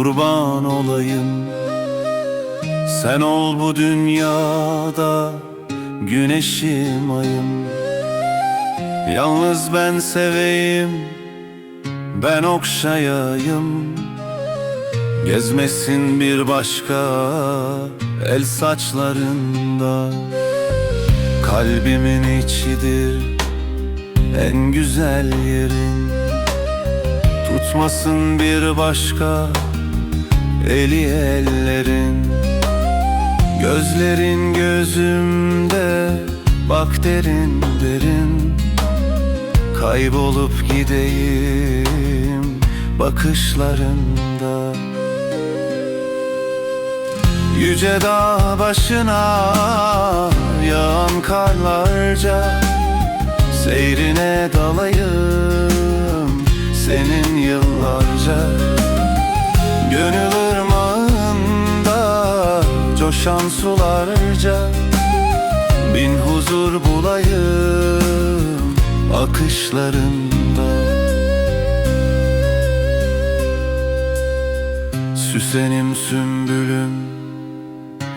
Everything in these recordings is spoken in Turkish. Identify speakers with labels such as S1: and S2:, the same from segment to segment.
S1: kurban olayım. Sen ol bu dünyada güneşim ayım. Yalnız ben seveyim ben okşayayım. Gezmesin bir başka el saçlarında. Kalbimin içidir en güzel yerin. Tutmasın bir başka eli ellerin Gözlerin gözümde bak derin derin Kaybolup gideyim bakışlarında. Yüce dağ başına yağan karlarca Seyrine dalayım senin yıllarca coşan sularca Bin huzur bulayım akışlarında. Süsenim sümbülüm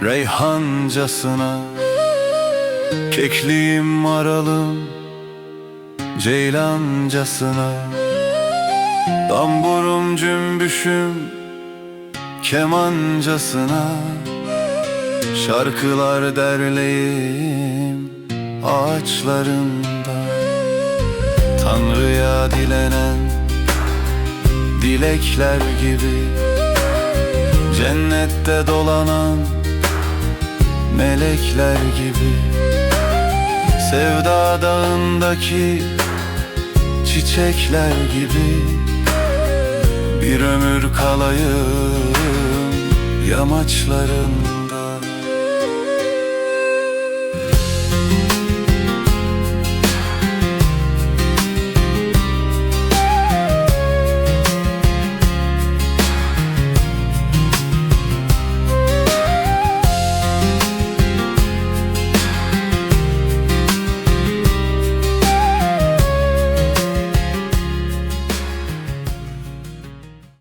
S1: reyhancasına Kekliğim maralım ceylancasına. Damburum cümbüşüm kemancasına Şarkılar derleyim ağaçlarında. Tanrı'ya dilenen dilekler gibi Cennette dolanan melekler gibi. Sevda dağındaki çiçekler gibi Bir ömür kalayım yamaçlarında